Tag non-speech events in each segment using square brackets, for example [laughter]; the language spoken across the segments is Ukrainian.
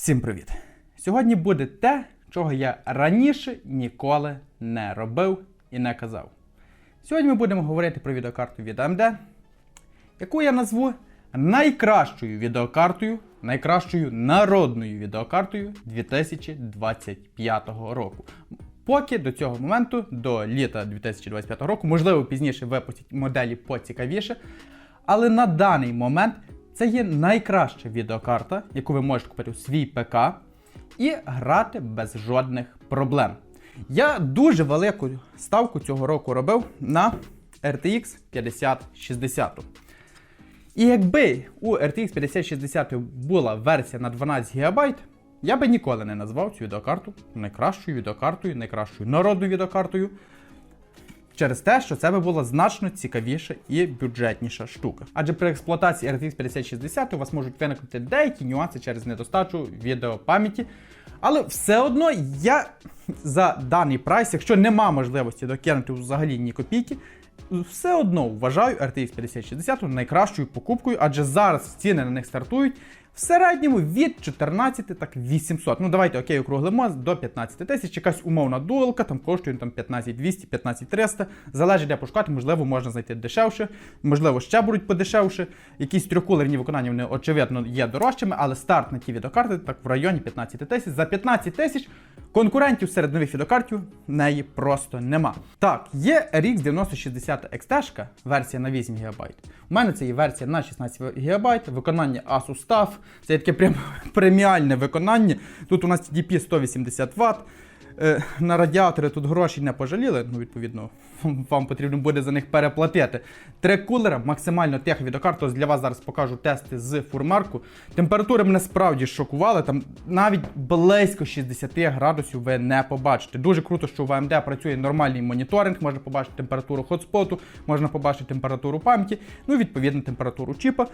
Всім привіт! Сьогодні буде те, чого я раніше ніколи не робив і не казав. Сьогодні ми будемо говорити про відеокарту від AMD, яку я назву найкращою відеокартою, найкращою народною відеокартою 2025 року. Поки до цього моменту, до літа 2025 року, можливо, пізніше випустять моделі поцікавіше. Але на даний момент це є найкраща відеокарта, яку ви можете купити у свій ПК і грати без жодних проблем. Я дуже велику ставку цього року робив на RTX 5060. І якби у RTX 5060 була версія на 12 ГБ, я би ніколи не назвав цю відеокарту найкращою відеокартою, найкращою народною відеокартою. Через те, що це би була значно цікавіша і бюджетніша штука. Адже при експлуатації RTX 5060 у вас можуть виникнути деякі нюанси через недостачу відеопам'яті. Але все одно я за даний прайс, якщо нема можливості докинути взагалі ні копійки, все одно вважаю RTX 5060 найкращою покупкою, адже зараз ціни на них стартують в середньому від 14 так 800. Ну давайте окей, округлимо до 15 тисяч. Якась умовна дуалка, там коштує там 15200, 15300. Залежить де пошукати, можливо, можна знайти дешевше, можливо, ще будуть подешевше. Якісь трьохкулерні виконання вони очевидно є дорожчими, але старт на ті відеокарти так в районі 15 тисяч. За 15 тисяч конкурентів серед нових відеокартів неї просто нема. Так, є RX 9060 XT, версія на 8 ГБ. У мене це є версія на 16 ГБ, виконання Asus TUF. Це таке прям [laughs] преміальне виконання. Тут у нас TDP 180 Вт. Е, На радіатори тут гроші не пожаліли, ну, відповідно, [laughs] вам потрібно буде за них переплатити. Три кулера, максимально тех відеокарт. Ось для вас зараз покажу тести з фурмарку. Температури мене справді шокували. Там навіть близько 60 градусів ви не побачите. Дуже круто, що в AMD працює нормальний моніторинг, можна побачити температуру хотспоту, можна побачити температуру пам'яті, ну і відповідно температуру чіпа.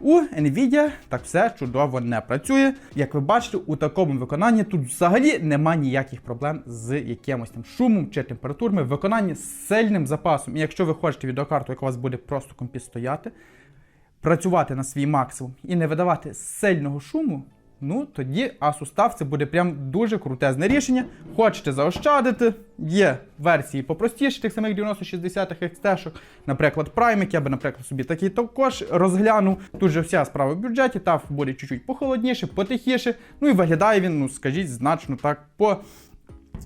У Nvidia так все чудово не працює. Як ви бачите, у такому виконанні тут взагалі нема ніяких проблем з якимось там шумом чи температурами. Виконання з сильним запасом. І якщо ви хочете відеокарту, яка у вас буде просто компі стояти, працювати на свій максимум і не видавати сильного шуму. Ну, тоді Asus TUF це буде прям дуже крутезне рішення. Хочете заощадити, є версії попростіші, тих самих 9060 XT-шок, наприклад, Prime, я би, наприклад, собі такий також розглянув. Тут же вся справа в бюджеті, TUF буде чуть-чуть похолодніше, потихіше. Ну і виглядає він, ну скажіть, значно так по.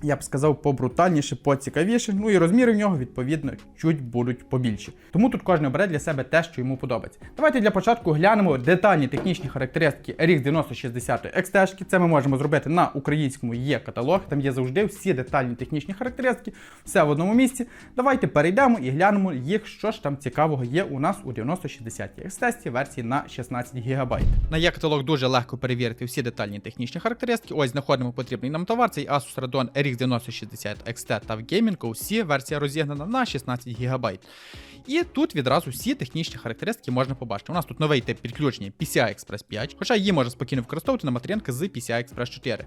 Я б сказав, побрутальніше, поцікавіше, ну і розміри в нього, відповідно, чуть будуть побільші. Тому тут кожен обере для себе те, що йому подобається. Давайте для початку глянемо детальні технічні характеристики RX 9060 XT. Це ми можемо зробити на українському є каталог, там є завжди всі детальні технічні характеристики, все в одному місці. Давайте перейдемо і глянемо їх, що ж там цікавого є у нас у 9060 XT версії на 16 ГБ. На є каталог дуже легко перевірити всі детальні технічні характеристики. Ось знаходимо потрібний нам товар. Цей Asus Radeon RX 9060 XT та в Gaming усі версія розігнана на 16 ГБ. І тут відразу всі технічні характеристики можна побачити. У нас тут новий тип підключення PCI Express 5, хоча її можна спокійно використовувати на матеріанки з PCI Express 4.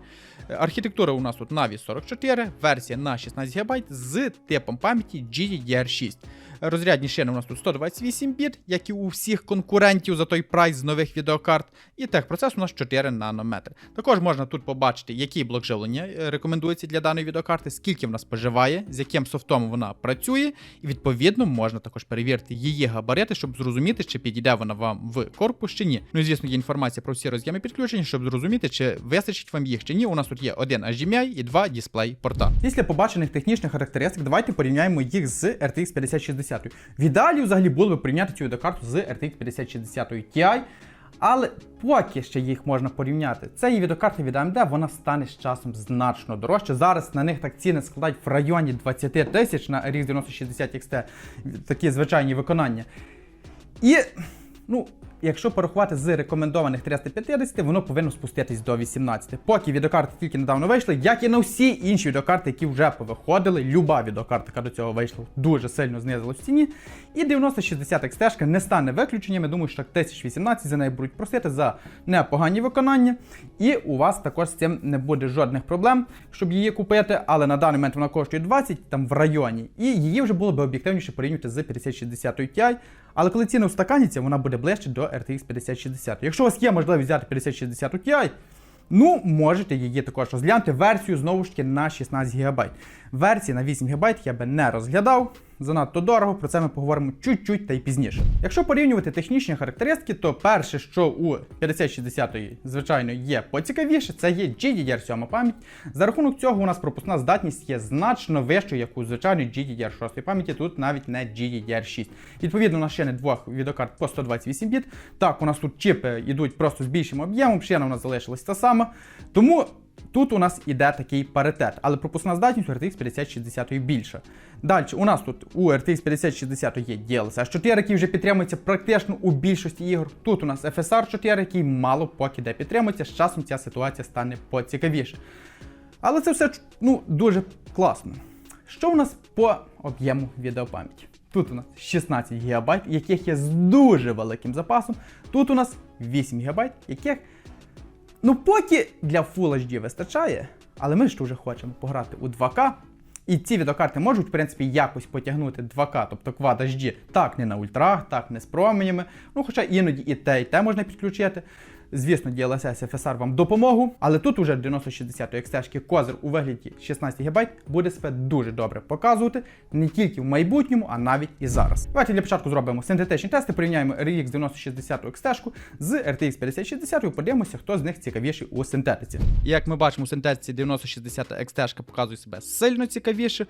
Е, Архітектура у нас тут Navi 44, версія на 16 ГБ з типом пам'яті GDDR6. Розрядні шини у нас тут 128 біт, як і у всіх конкурентів за той прайс з нових відеокарт. І техпроцес у нас 4 нанометри. Також можна тут побачити, який блок живлення е, рекомендується для даної відеокарти, скільки вона споживає, з яким софтом вона працює, і відповідно можна також перевірити її габарити, щоб зрозуміти, чи підійде вона вам в корпус чи ні. Ну і звісно, є інформація про всі роз'єми підключення, щоб зрозуміти, чи вистачить вам їх чи ні. У нас тут є один HDMI і два дисплей порта. Після побачених технічних характеристик, давайте порівняємо їх з RTX 5060. В ідеалі взагалі було б порівняти цю відеокарту з RTX 5060 Ti. Але поки ще їх можна порівняти, це є відеокарта від AMD, вона стане з часом значно дорожче. Зараз на них так ціни складають в районі 20 тисяч на RX 9060 XT, такі звичайні виконання. І, ну, якщо порахувати з рекомендованих 350, воно повинно спуститись до 18. Поки відеокарти тільки недавно вийшли, як і на всі інші відеокарти, які вже повиходили. Люба відеокарта, яка до цього вийшла, дуже сильно знизилась в ціні. І 9060 XT не стане виключенням. Я думаю, що так 1018 за неї будуть просити за непогані виконання. І у вас також з цим не буде жодних проблем, щоб її купити. Але на даний момент вона коштує 20 там в районі. І її вже було б об'єктивніше порівнювати з 5060 Ti. Але коли ціна устаканяться, вона буде ближче до RTX 5060. Якщо у вас є можливість взяти 5060 Ti, Ну, можете її також розглянути. Версію знову ж таки на 16 ГБ. Версії на 8 ГБ я би не розглядав. Занадто дорого, про це ми поговоримо чуть-чуть та й пізніше. Якщо порівнювати технічні характеристики, то перше, що у 5060, звичайно, є поцікавіше, це є GDDR7 пам'ять. За рахунок цього у нас пропускна здатність є значно вищою, як у звичайної GDDR6 пам'яті, тут навіть не GDDR6. Відповідно, у нас ще не двох відеокарт по 128 біт. Так, у нас тут чіпи йдуть просто з більшим об'ємом, шина у нас залишилась та сама. Тому Тут у нас іде такий паритет, але пропускна здатність у RTX 5060 більша. Далі, у нас тут у RTX 5060 є DLSS 4, який вже підтримується практично у більшості ігор. Тут у нас FSR 4, який мало поки де підтримується. З часом ця ситуація стане поцікавіше. Але це все ну, дуже класно. Що у нас по об'єму відеопам'яті? Тут у нас 16 ГБ, яких є з дуже великим запасом. Тут у нас 8 ГБ, яких Ну, поки для Full HD вистачає, але ми ж вже хочемо пограти у 2К. І ці відеокарти можуть, в принципі, якось потягнути 2К, тобто Quad HD, так не на ультрах, так не з променями. Ну, хоча іноді і те, і те можна підключити. Звісно, DLSS FSR вам допомогу, але тут уже 9060 XT козир у вигляді 16 ГБ буде себе дуже добре показувати не тільки в майбутньому, а навіть і зараз. Давайте для початку зробимо синтетичні тести, порівняємо RX 9060 XT з RTX 5060 і подивимося, хто з них цікавіший у синтетиці. Як ми бачимо, у синтетиці 9060 XT показує себе сильно цікавіше.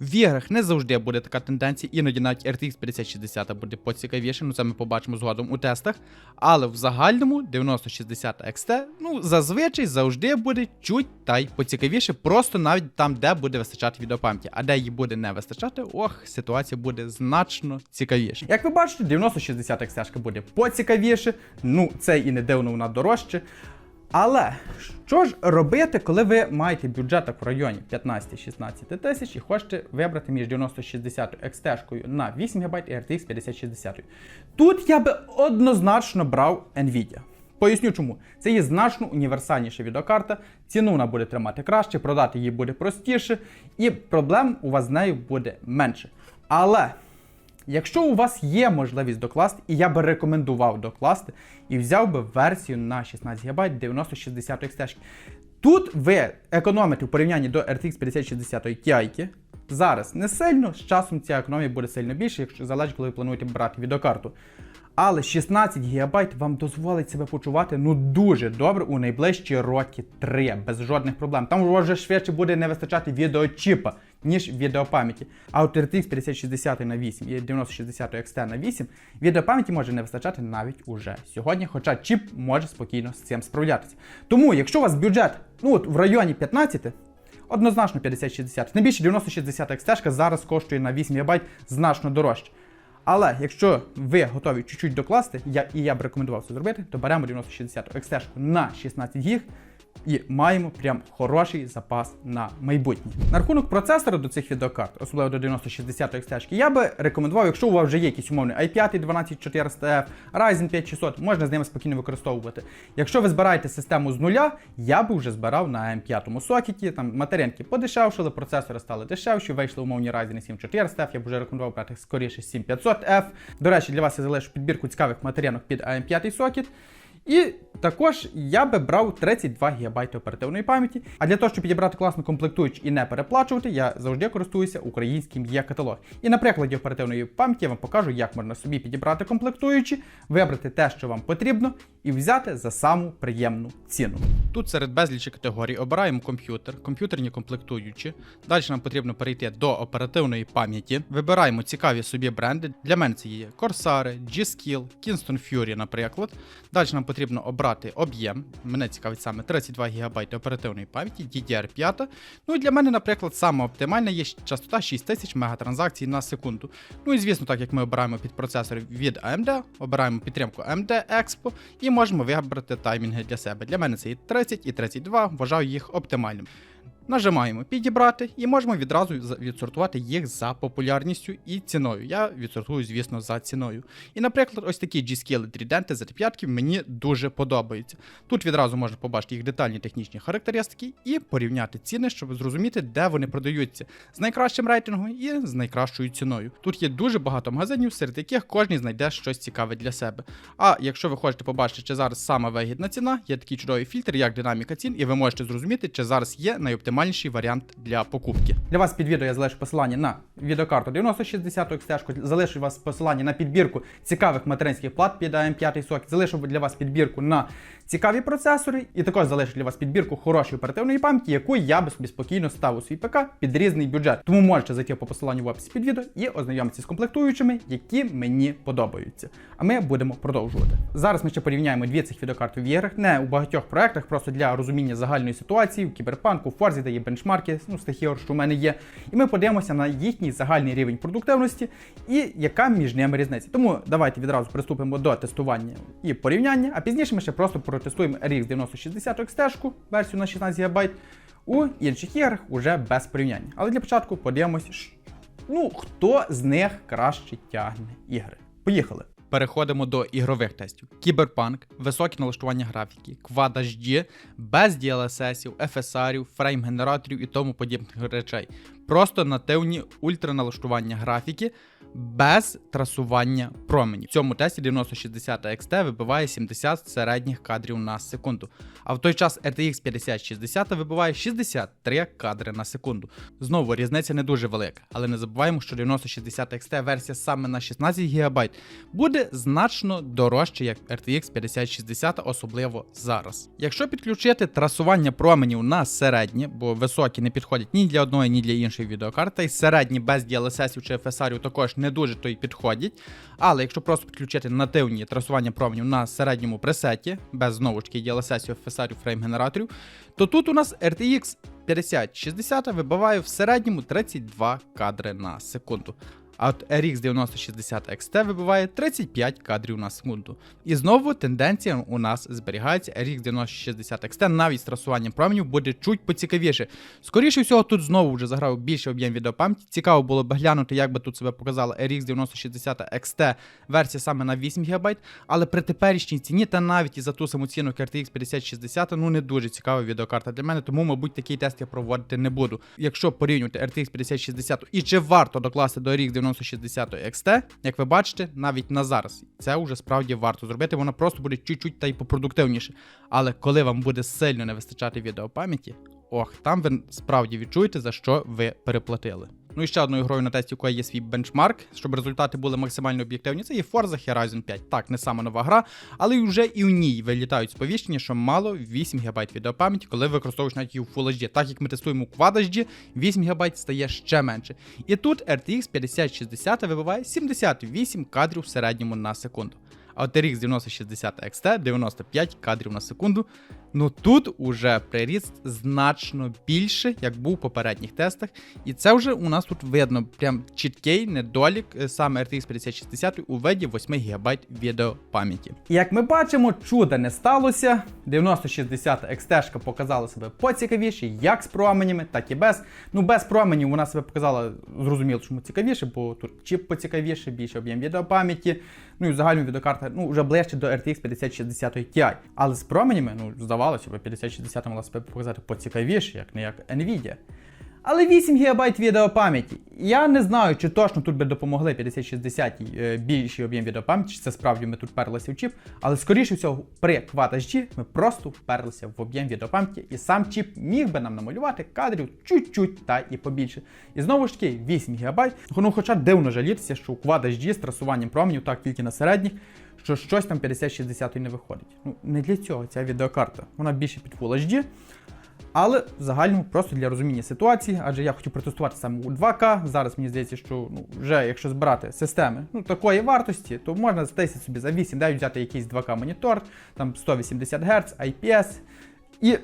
В іграх не завжди буде така тенденція, іноді навіть RTX 5060 буде поцікавіше, ну це ми побачимо згодом у тестах. Але в загальному 9060 XT, ну зазвичай завжди буде чуть та й поцікавіше, просто навіть там, де буде вистачати відеопам'яті. А де її буде не вистачати, ох, ситуація буде значно цікавіше. Як ви бачите, 9060 XT буде поцікавіше, ну це і не дивно, вона дорожче. Але що ж робити, коли ви маєте бюджеток в районі 15-16 тисяч і хочете вибрати між 9060 XT на 8 ГБ і RTX 5060? Тут я би однозначно брав Nvidia. Поясню чому. Це є значно універсальніша відеокарта, ціну вона буде тримати краще, продати її буде простіше, і проблем у вас з нею буде менше. Але. Якщо у вас є можливість докласти, і я би рекомендував докласти, і взяв би версію на 16 ГБ 9060 XT. Тут ви економите в порівнянні до RTX 5060 Ti. Зараз не сильно, з часом ця економія буде сильно більше, якщо залежить, коли ви плануєте брати відеокарту. Але 16 ГБ вам дозволить себе почувати ну дуже добре у найближчі роки 3, без жодних проблем. Там у вас вже швидше буде не вистачати відеочіпа, ніж відеопам'яті. А от RTX 5060 на 8 і 9060 XT на 8 відеопам'яті може не вистачати навіть уже сьогодні, хоча чіп може спокійно з цим справлятися. Тому, якщо у вас бюджет ну от в районі 15, однозначно 5060, тим більше 9060 XT зараз коштує на 8 ГБ значно дорожче. Але якщо ви готові чуть-чуть докласти, я, і я б рекомендував це зробити, то беремо 9060 XT на 16 гіг і маємо прям хороший запас на майбутнє. На рахунок процесора до цих відеокарт, особливо до 9060 XT, я би рекомендував, якщо у вас вже є якийсь умовний i5 12400F, Ryzen 5600, можна з ними спокійно використовувати. Якщо ви збираєте систему з нуля, я би вже збирав на M5 сокеті, там материнки подешевшили, процесори стали дешевші, вийшли умовні Ryzen 7400F, я б вже рекомендував брати скоріше 7500F. До речі, для вас я залишу підбірку цікавих материнок під AM5 сокет. І також я би брав 32 ГБ оперативної пам'яті. А для того, щоб підібрати класну комплектуючу і не переплачувати, я завжди користуюся українським є каталог. І на прикладі оперативної пам'яті я вам покажу, як можна собі підібрати комплектуючі, вибрати те, що вам потрібно, і взяти за саму приємну ціну. Тут серед безлічі категорій обираємо комп'ютер, комп'ютерні комплектуючі. Далі нам потрібно перейти до оперативної пам'яті. Вибираємо цікаві собі бренди. Для мене це є Corsair, G-Skill, Kingston Fury, наприклад. Далі нам потрібно обрати об'єм. Мене цікавить саме 32 ГБ оперативної пам'яті, DDR5. Ну і для мене, наприклад, саме оптимальна є частота 6000 мегатранзакцій на секунду. Ну і звісно, так як ми обираємо під процесор від AMD, обираємо підтримку AMD Expo і можемо вибрати таймінги для себе. Для мене це і 30, і 32, вважаю їх оптимальним. Нажимаємо підібрати і можемо відразу відсортувати їх за популярністю і ціною. Я відсортую, звісно, за ціною. І, наприклад, ось такі G-Skill Trident за 5 мені дуже подобаються. Тут відразу можна побачити їх детальні технічні характеристики і порівняти ціни, щоб зрозуміти, де вони продаються з найкращим рейтингом і з найкращою ціною. Тут є дуже багато магазинів, серед яких кожен знайде щось цікаве для себе. А якщо ви хочете побачити, чи зараз сама вигідна ціна, є такий чудовий фільтр, як динаміка цін, і ви можете зрозуміти, чи зараз є найоптимальніший варіант для покупки. Для вас під відео я залишу посилання на відеокарту 9060 XT, залишу вас посилання на підбірку цікавих материнських плат під AM5 сок, залишу для вас підбірку на цікаві процесори, і також залишу для вас підбірку хорошої оперативної пам'яті, яку я би собі спокійно став у свій ПК під різний бюджет. Тому можете зайти по посиланню в описі під відео і ознайомитися з комплектуючими, які мені подобаються. А ми будемо продовжувати. Зараз ми ще порівняємо дві цих відеокарти в іграх, не у багатьох проектах, просто для розуміння загальної ситуації в кіберпанку, в Форзі, де є бенчмарки, ну з тих ігор, що в мене є. І ми подивимося на їхній загальний рівень продуктивності і яка між ними різниця. Тому давайте відразу приступимо до тестування і порівняння, а пізніше ми ще просто протестуємо RX 9060 XT, версію на 16 ГБ, у інших іграх уже без порівняння. Але для початку подивимось, ну, хто з них краще тягне ігри. Поїхали! Переходимо до ігрових тестів. Кіберпанк, високі налаштування графіки, Quad HD, без DLSS, FSR, фрейм-генераторів і тому подібних речей. Просто нативні ультраналаштування графіки без трасування променів. В цьому тесті 9060 XT вибиває 70 середніх кадрів на секунду. А в той час RTX 5060 вибиває 63 кадри на секунду. Знову різниця не дуже велика, але не забуваємо, що 9060 XT версія саме на 16 ГБ буде значно дорожче, як RTX 5060, особливо зараз. Якщо підключити трасування променів на середнє, бо високі не підходять ні для одної, ні для іншої відеокарти, і середні без DLSS чи FSR також не дуже то й підходять. Але якщо просто підключити нативні трасування променів на середньому пресеті, без знову ж таки DLSS, FSR, фрейм-генераторів, то тут у нас RTX 5060 вибиває в середньому 32 кадри на секунду. А от RX 9060 XT вибиває 35 кадрів на секунду. І знову тенденція у нас зберігається. RX 9060 XT навіть з трасуванням променів буде чуть поцікавіше. Скоріше всього, тут знову вже заграв більший об'єм відеопам'яті. Цікаво було б глянути, як би тут себе показала RX 9060 XT версія саме на 8 ГБ, але при теперішній ціні та навіть і за ту саму ціну RTX 5060, ну не дуже цікава відеокарта для мене, тому, мабуть, такий тест я проводити не буду. Якщо порівнювати RTX 5060 і чи варто докласти до RX 9060 XT, як ви бачите, навіть на зараз це вже справді варто зробити, воно просто буде чуть-чуть та й попродуктивніше. Але коли вам буде сильно не вистачати відеопам'яті, ох, там ви справді відчуєте, за що ви переплатили. Ну і ще одною грою на тесті, якої є свій бенчмарк, щоб результати були максимально об'єктивні. Це є Forza Horizon 5. Так, не сама нова гра, але вже і в ній вилітають сповіщення, що мало 8 ГБ відеопам'яті, коли використовуєш навіть її в Full HD. Так як ми тестуємо у Quad HD, 8 ГБ стає ще менше. І тут RTX 5060 вибиває 78 кадрів в середньому на секунду. А от RX 9060 XT 95 кадрів на секунду. Ну тут уже приріст значно більше, як був у попередніх тестах. І це вже у нас тут видно прям чіткий недолік е, саме RTX 5060 у виді 8 ГБ відеопам'яті. Як ми бачимо, чуда не сталося. 9060 XT показала себе поцікавіше, як з променями, так і без. Ну без променів вона себе показала зрозуміло, чому цікавіше, бо тут чіп поцікавіше, більше об'єм відеопам'яті. Ну і в загальному відеокарта ну, вже ближче до RTX 5060 Ti. Але з променями, ну, здавалося б, 5060 могла себе показати поцікавіше, як не як Nvidia. Але 8 ГБ відеопам'яті. Я не знаю, чи точно тут би допомогли 5060 е, більший об'єм відеопам'яті, чи це справді ми тут вперлися в чіп. Але скоріше всього, при Quad ми просто вперлися в об'єм відеопам'яті, і сам чіп міг би нам намалювати кадрів чуть-чуть та і побільше. І знову ж таки, 8 ГБ. Ну, хоча дивно жалітися, що у Quad HD з трасуванням променів, так тільки на середніх, що щось там 50-60 не виходить. Ну, не для цього ця відеокарта. Вона більше під Full HD. Але в загальному просто для розуміння ситуації, адже я хотів протестувати саме у 2К. Зараз мені здається, що ну, вже якщо збирати системи ну, такої вартості, то можна затестити собі за 8 9 взяти якийсь 2К монітор, там 180 Гц, IPS. І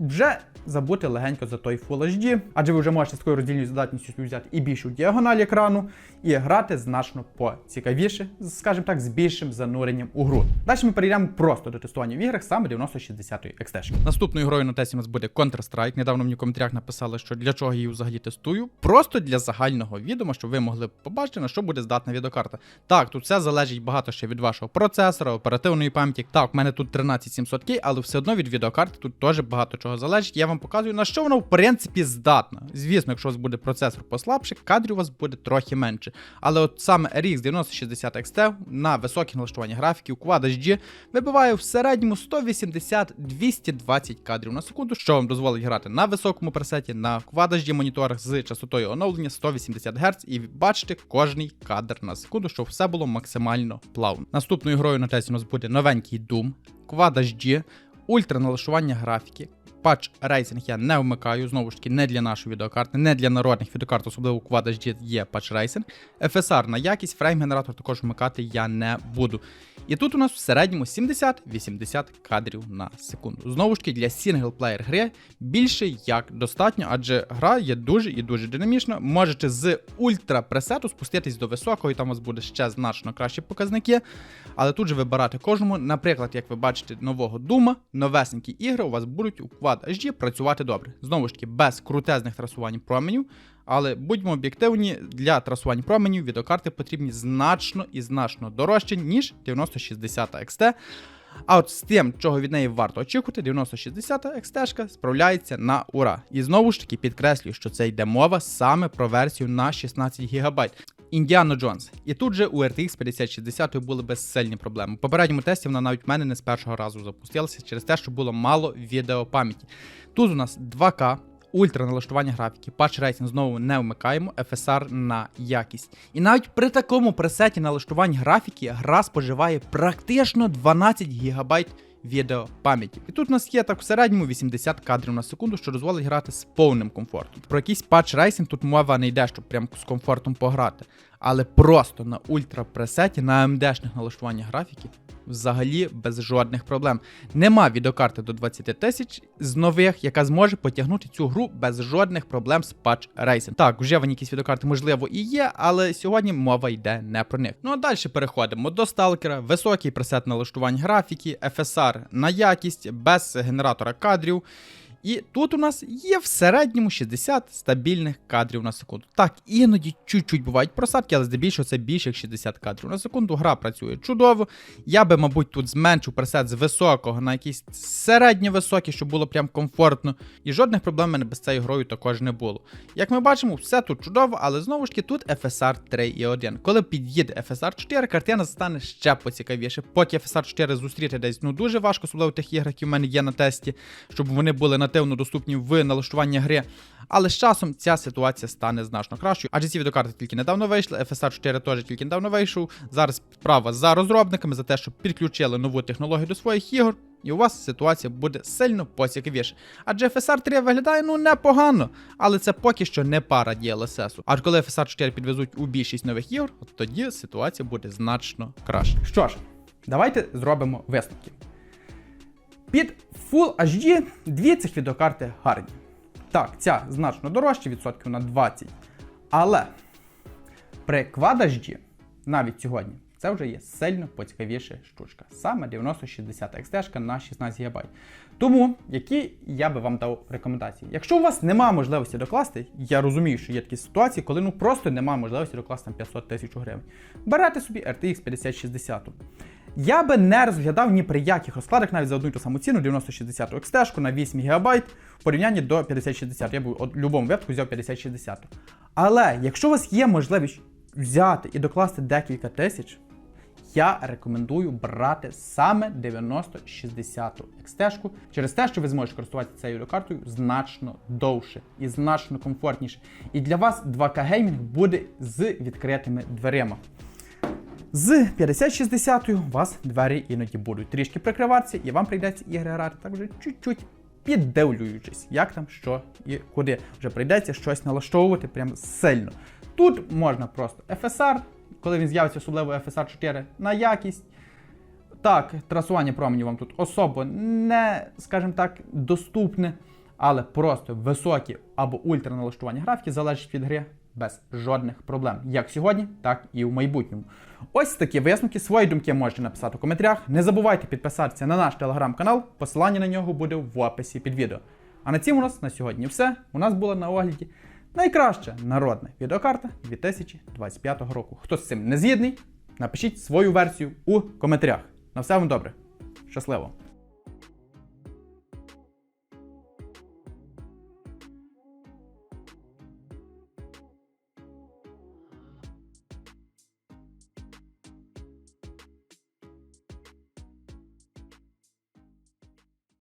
вже забути легенько за той Full HD, адже ви вже можете з такою роздільною здатністю взяти і більшу діагональ екрану, і грати значно поцікавіше, скажімо так, з більшим зануренням у гру. Далі ми перейдемо просто до тестування в іграх саме 9060 XT. Наступною грою на тесті у нас буде Counter-Strike. Недавно мені в коментарях написали, що для чого її взагалі тестую. Просто для загального відома, щоб ви могли побачити, на що буде здатна відеокарта. Так, тут все залежить багато ще від вашого процесора, оперативної пам'яті. Так, в мене тут 13700K, але все одно від відеокарти тут теж багато чого залежить. Я вам показую, на що вона в принципі здатна. Звісно, якщо у вас буде процесор послабше, кадрів у вас буде трохи менше. Але от саме RX 9060 XT на високих налаштуваннях графіки у Quad HD вибиває в середньому 180-220 кадрів на секунду, що вам дозволить грати на високому пресеті, на Quad HD моніторах з частотою оновлення 180 Гц і бачити кожний кадр на секунду, щоб все було максимально плавно. Наступною грою на тесті у нас буде новенький Doom, Quad HD, ультра налаштування графіки. Патч рейсинг я не вмикаю, знову ж таки, не для нашої відеокарти, не для народних відеокарт, особливо Quad HD є патч рейсинг. FSR на якість, фрейм-генератор також вмикати я не буду. І тут у нас в середньому 70-80 кадрів на секунду. Знову ж таки, для сінглплеєр гри більше як достатньо, адже гра є дуже і дуже динамічна. Можете з ультра пресету спуститись до високого, і там у вас буде ще значно кращі показники. Але тут же вибирати кожному. Наприклад, як ви бачите, нового Дума, новесенькі ігри у вас будуть у HD працювати добре. Знову ж таки, без крутезних трасувань променів. Але будьмо об'єктивні, для трасувань променів відеокарти потрібні значно і значно дорожче, ніж 9060 XT. А от з тим, чого від неї варто очікувати, 9060 XT справляється на ура. І знову ж таки підкреслюю, що це йде мова саме про версію на 16 ГБ. Індіано Джонс. І тут же у RTX 5060 були безсильні проблеми. У попередньому тесті вона навіть в мене не з першого разу запустилася через те, що було мало відеопам'яті. Тут у нас 2К. Ультра налаштування графіки, патч рейтинг знову не вмикаємо, FSR на якість. І навіть при такому пресеті налаштувань графіки гра споживає практично 12 ГБ відеопам'яті. І тут у нас є так в середньому 80 кадрів на секунду, що дозволить грати з повним комфортом. Про якийсь патч рейсинг тут мова не йде, щоб прям з комфортом пограти. Але просто на ультра пресеті, на AMD-шних налаштуваннях графіки взагалі без жодних проблем. Нема відеокарти до 20 тисяч з нових, яка зможе потягнути цю гру без жодних проблем з патч рейсинг. Так, вживані якісь відеокарти, можливо, і є, але сьогодні мова йде не про них. Ну а далі переходимо до сталкера, високий пресет налаштувань графіки, FSR на якість, без генератора кадрів. І тут у нас є в середньому 60 стабільних кадрів на секунду. Так, іноді чуть-чуть бувають просадки, але здебільшого це більше як 60 кадрів на секунду. Гра працює чудово. Я би, мабуть, тут зменшив пресет з високого на якийсь середньовисокий, щоб було прям комфортно. І жодних проблем мене без цією грою також не було. Як ми бачимо, все тут чудово, але знову ж таки тут FSR 3.1. Коли під'їде FSR 4, картина стане ще поцікавіше. Поки FSR 4 зустріти десь ну дуже важко, особливо в тих іграх, які в мене є на тесті, щоб вони були нативно доступні в налаштуванні гри. Але з часом ця ситуація стане значно кращою, адже ці відеокарти тільки недавно вийшли, FSR 4 теж тільки недавно вийшов. Зараз справа за розробниками за те, щоб підключили нову технологію до своїх ігор. І у вас ситуація буде сильно поцікавіше. Адже FSR 3 виглядає ну непогано, але це поки що не пара DLSS. А коли FSR 4 підвезуть у більшість нових ігор, от тоді ситуація буде значно краще. Що ж, давайте зробимо висновки. Під Full HD дві цих відеокарти гарні. Так, ця значно дорожча, відсотків на 20. Але при Quad HD навіть сьогодні це вже є сильно поцікавіша штучка. Саме 9060 XT на 16 ГБ. Тому, які я би вам дав рекомендації. Якщо у вас немає можливості докласти, я розумію, що є такі ситуації, коли ну просто немає можливості докласти там 500 тисяч гривень. Берете собі RTX 5060. Я би не розглядав ні при яких розкладах навіть за одну і ту саму ціну 9060 XT на 8 ГБ в порівнянні до 5060. Я б у будь-якому випадку взяв 5060. Але якщо у вас є можливість взяти і докласти декілька тисяч, я рекомендую брати саме 9060 XT через те, що ви зможете користуватися цією відеокартою значно довше і значно комфортніше. І для вас 2К геймінг буде з відкритими дверима. З 5060 у вас двері іноді будуть трішки прикриватися, і вам прийдеться ігри грати так вже чуть-чуть піддивлюючись, як там, що і куди. Вже прийдеться щось налаштовувати прям сильно. Тут можна просто FSR, коли він з'явиться, особливо FSR 4, на якість. Так, трасування променів вам тут особо не, скажімо так, доступне, але просто високі або ультра налаштування графіки залежить від гри без жодних проблем. Як сьогодні, так і в майбутньому. Ось такі висновки. Свої думки можете написати у коментарях. Не забувайте підписатися на наш телеграм-канал. Посилання на нього буде в описі під відео. А на цьому у нас на сьогодні все. У нас була на огляді найкраща народна відеокарта 2025 року. Хто з цим не згідний, напишіть свою версію у коментарях. На все вам добре. Щасливо!